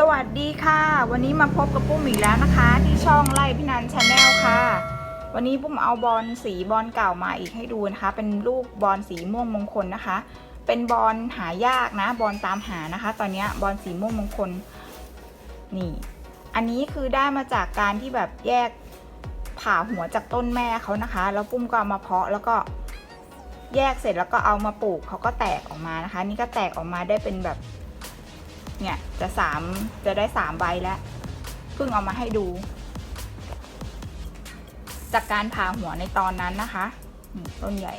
สวัสดีค่ะ วันนี้มาพบกับปุ้มอีกแล้วนะคะ ที่ช่องไล่พี่นันชาแนลค่ะ วันนี้ปุ้มเอาบอลสีบอลเก่ามาอีกให้ดูนะคะ เป็นลูกบอลสีม่วงมงคลนะคะ เป็นบอลหายากนะบอลตามหานะคะ ตอนนี้บอลสีม่วงมงคลนี่ อันนี้คือได้มาจากการที่แบบแยกผ่าหัวจากต้นแม่เขานะคะ แล้วปุ้มก็เอามาเพาะแล้วก็แยกเสร็จแล้วก็เอามาปลูกเขาก็แตกออกมานะคะ นี่ก็แตกออกมาได้เป็นแบบ เนี่ยจะสามจะได้สามใบแล้วเพิ่งเอามาให้ดู จากการผ่าหัวในตอนนั้นนะคะนี่ต้นใหญ่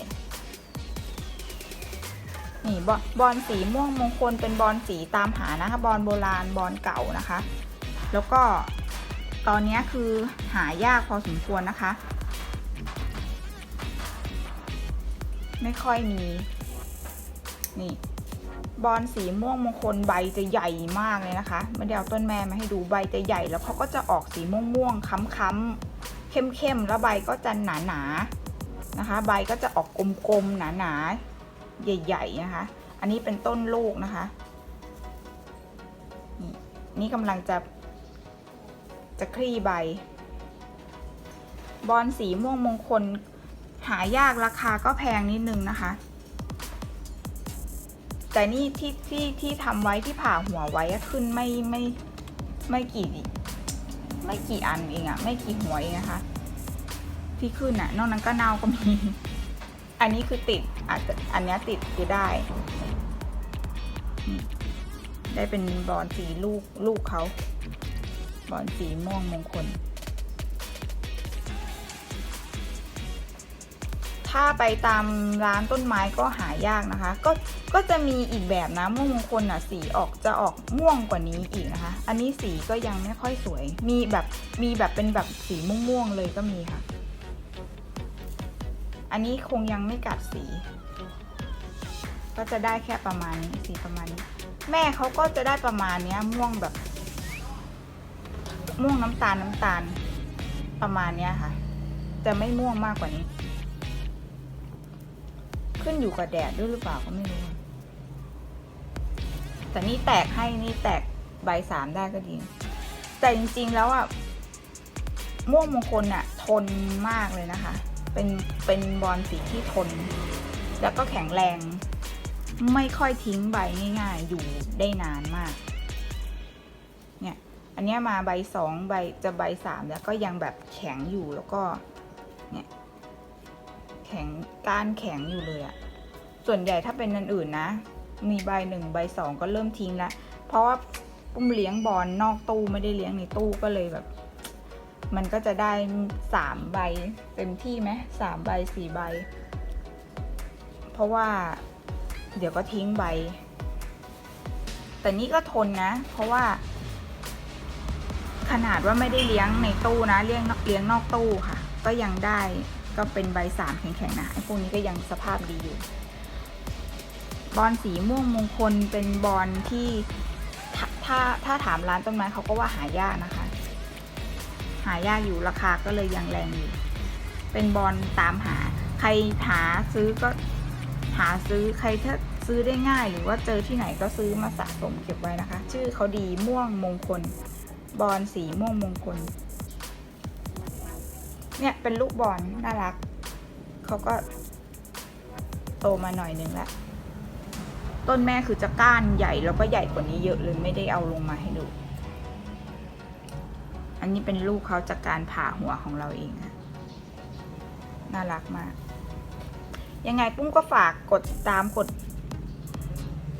นี่บอบอลสีม่วงมงคลเป็นบอลสีตามหานะคะ บอลโบราณบอลเก่านะคะ แล้วก็ตอนนี้คือหายากพอสมควรนะคะ ไม่ค่อยมี นี่ บอลสีม่วงมงคลใบจะใหญ่มากเลยนะคะไม่ได้เอาต้นแม่มาให้ดูใบจะใหญ่ แล้วเขาก็จะออกสีม่วงม่วงๆค้ำๆเข้มๆแล้วใบก็จะหนาๆนะคะ ใบก็จะออกกลมๆหนาๆใหญ่ๆนะคะ อันนี้เป็นต้นลูกนะคะ นี่นี่กำลังจะจะคลี่ใบ บอลสีม่วงมงคลหายากราคาก็แพงนิดนึงนะคะ แต่นี่ที่ที่ที่ทำไว้ที่ผ่าหัวไว้ขึ้นไม่ไม่ไม่กี่ไม่กี่อันเองอะไม่กี่หัวเองนะคะ ที่ขึ้นอะนอกนั้นก็เน่าก็มี อันนี้คือติดอาจจะอันนี้ติดคือได้ ได้เป็นบอลสีลูกลูกเขาบอลสีม่วงมงคล ถ้าไปตามร้านต้นไม้ก็หายากนะคะ ก็ก็จะมีอีกแบบนะม่วงมงคลอะสีออกจะออกม่วงกว่านี้อีกนะคะ อันนี้สีก็ยังไม่ค่อยสวย มีแบบมีแบบเป็นแบบสีม่วงๆเลยก็มีค่ะ อันนี้คงยังไม่กัดสี ก็จะได้แค่ประมาณนี้สีประมาณนี้ แม่เขาก็จะได้ประมาณเนี้ยม่วงแบบ ม่วงน้ำตาลน้ำตาล ประมาณเนี้ยค่ะ จะไม่ม่วงมากกว่านี้ ขึ้นอยู่กับแดดด้วยหรือเปล่าก็ไม่รู้ แต่นี่แตกให้นี่แตกใบสามได้ก็ดี แต่จริงๆแล้วอะม่วงมงคลอะ ทนมากเลยนะคะ เป็นเป็นบอลสีที่ทน แล้วก็แข็งแรง ไม่ค่อยทิ้งใบง่ายๆ อยู่ได้นานมาก เนี่ย อันเนี้ยมาใบสองใบจะใบสามแล้วก็ยังแบบแข็งอยู่แล้วก็ ข็งก้านแข็งอยู่เลยอะส่วนใหญ่ถ้าเป็นอันอื่นนะ มีใบหนึ่งใบสองก็เริ่มทิ้งล้วเพราะว่าปุ้มเลี้ยงบอลนอกตู้ไม่ได้เลี้ยงในตู้ก็เลยแบบ มันก็จะได้สามใบเต็มที่ไหมสามใบสี่ใบ เพราะว่าเดี๋ยวก็ทิ้งใบ แต่นี่ก็ทนนะ เพราะว่า ขนาดว่าไม่ได้เลี้ยงในตู้นะเลี้ยงเลี้ยงนอกตู้ค่ะ ก็ยังได้ ก็เป็นใบสามแข็งๆนะไอ้พวกนี้ก็ยังสภาพดีอยู่ บอลสีม่วงมงคลเป็นบอลที่ถ้าถ้าถ้าถามร้านต้นไม้เขาก็ว่าหายากนะคะ หายากอยู่ราคาก็เลยยังแรงอยู่ เป็นบอลตามหา ใครหาซื้อก็หาซื้อใครถ้าซื้อได้ง่าย หรือว่าเจอที่ไหนก็ซื้อมาสะสมเก็บไว้นะคะ ชื่อเขาดีม่วงมงคล บอลสีม่วงมงคล เนี่ยเป็นลูกบอลน่ารัก เขาก็โตมาหน่อยนึงแล้วต้นแม่คือจะก้านใหญ่แล้วก็ใหญ่กว่านี้เยอะเลยไม่ได้เอาลงมาให้ดู อันนี้เป็นลูกเขาจากการผ่าหัวของเราเองนะน่ารักมาก ยังไงปุ้มก็ฝากกดติดตามกด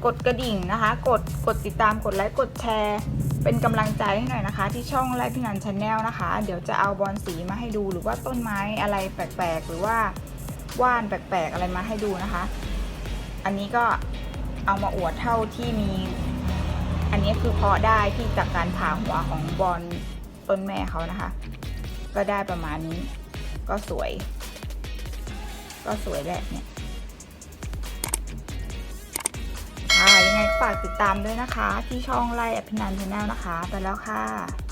กดกระดิ่งนะคะ กดกดติดตามกดไลค์กดแชร์ เป็นกำลังใจให้หน่อยนะคะ ที่ช่องไลฟ์พี่นันชาแนลนะคะ เดี๋ยวจะเอาบอลสีมาให้ดูหรือว่าต้นไม้อะไรแปลกๆ หรือว่าว่านแปลกๆ อะไรมาให้ดูนะคะ อันนี้ก็เอามาอวดเท่าที่มี อันนี้คือเพาะได้ที่จากการผ่าหัวของบอลต้นแม่เขานะคะ ก็ได้ประมาณนี้ ก็สวย ก็สวยแหละเนี่ย ค่ะยังไงฝากติดตามด้วยนะคะ ที่ช่องไล่อภินันชาแนลนะคะ ไปแล้วค่ะ